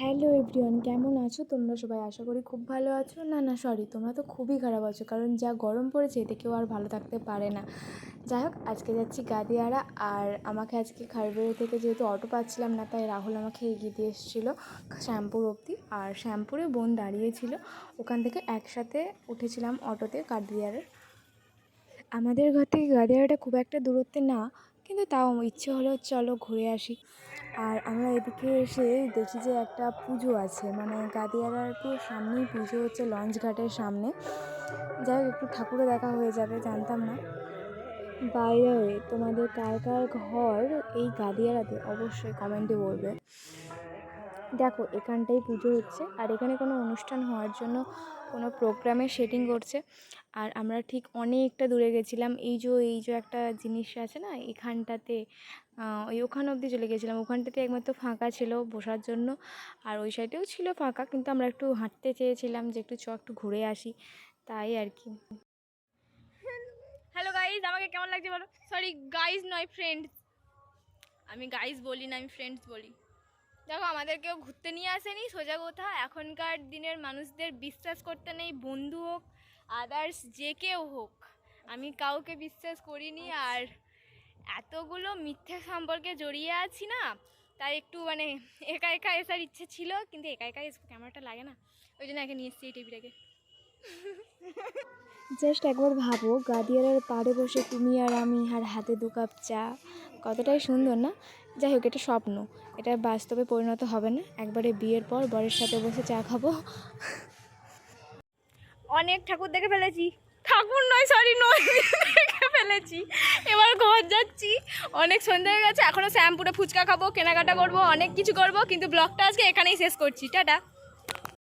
Hello everyone কেমন আছো? তোমরা সবাই আশা করি খুব ভালো আছো। না না সরি তোমরা তো খুবই খারাপ আছো, কারণ যা গরম পড়েছে, এতে কেউ আর ভালো থাকতে পারে না। যাই হোক আজকে যাচ্ছি গাদিয়ারা, আর আমাকে আজকে খারবেড়ে থেকে যেহেতু অটো পাচ্ছিলাম না, তাই রাহুল আমাকে এগিয়ে দিয়ে এসেছিল শ্যাম্পুর অবধি। আর শ্যাম্পুরে বোন দাঁড়িয়েছিল, ওখান থেকে একসাথে উঠেছিলাম অটোতে গাদিয়ারের। আমাদের ঘর থেকে গাদিয়ারাটা খুব একটা দূরত্বে না কিন্তু তাও ইচ্ছে হলো চলো ঘুরে আসি। আর আমরা এদিকে এসে দেখি যে একটা পুজো আছে। মানে গাদিয়ারার পুরো সামনেই পুজো হচ্ছে লঞ্চ ঘাটের সামনে। যাই একটু ঠাকুরে দেখা হয়ে যাবে, জানতাম না। বাইরে তোমাদের কার কার ঘর এই গাদিয়ারাতে অবশ্যই কমেন্টে বলবে। দেখো এখানটাই পুজো হচ্ছে আর এখানে কোনো অনুষ্ঠান হওয়ার জন্য কোনো প্রোগ্রামের সেটিং করছে। আর আমরা ঠিক অনেকটা দূরে গেছিলাম। এই যে এই যে একটা জিনিস আছে না, এখানটাতে ওই ওখান অবধি চলে গেছিলাম। ওখানটাতে একমাত্র ফাঁকা ছিল বসার জন্য। আর ওই সাইডেও ছিল ফাঁকা, কিন্তু আমরা একটু হাঁটতে চেয়েছিলাম যে একটু চ, একটু ঘুরে আসি। তাই আর কি। হ্যালো গাইজ আমাকে কেমন লাগছে বলো? সরি গাইজ নয় ফ্রেন্ডস আমি গাইজ বলি না, আমি ফ্রেন্ডস বলি। দেখো আমাদের কেউ ঘুরতে নিয়ে আসেনি সোজা কথা এখনকার দিনের মানুষদের বিশ্বাস করতে নেই বন্ধু হোক আদার্স যে কেউ হোক। আমি কাউকে বিশ্বাস করিনি আর এতগুলো মিথ্যে সম্পর্কে জড়িয়ে আছি না তাই একটু মানে একা একা এসার ইচ্ছে ছিল কিন্তু একা একা এসে ক্যামেরাটা লাগে না। ওই জন্য একে নিয়ে এসছি এই টিভিটাকে জাস্ট একবার ভাবো, গাদিয়ারার পাড়ে বসে তুমি আর আমি আর হাতে দু কাপ চা, কতটাই সুন্দর না? যাই হোক, এটা স্বপ্ন। এটা বাস্তবে পরিণত হবে না। একবারে বিয়ের পর বরের সাথে বসে চা খাব। অনেক ঠাকুর দেখে ফেলেছি। ঠাকুর নয় সরি নয়, দেখে ফেলেছি। এবার ঘর যাচ্ছি। অনেক সন্ধ্যা হয়ে গেছে এখনও শ্যাম্পুরে ফুচকা খাব, কেনাকাটা করব, অনেক কিছু করব, কিন্তু ব্লগটা আজকে এখানেই শেষ করছি। টাটা।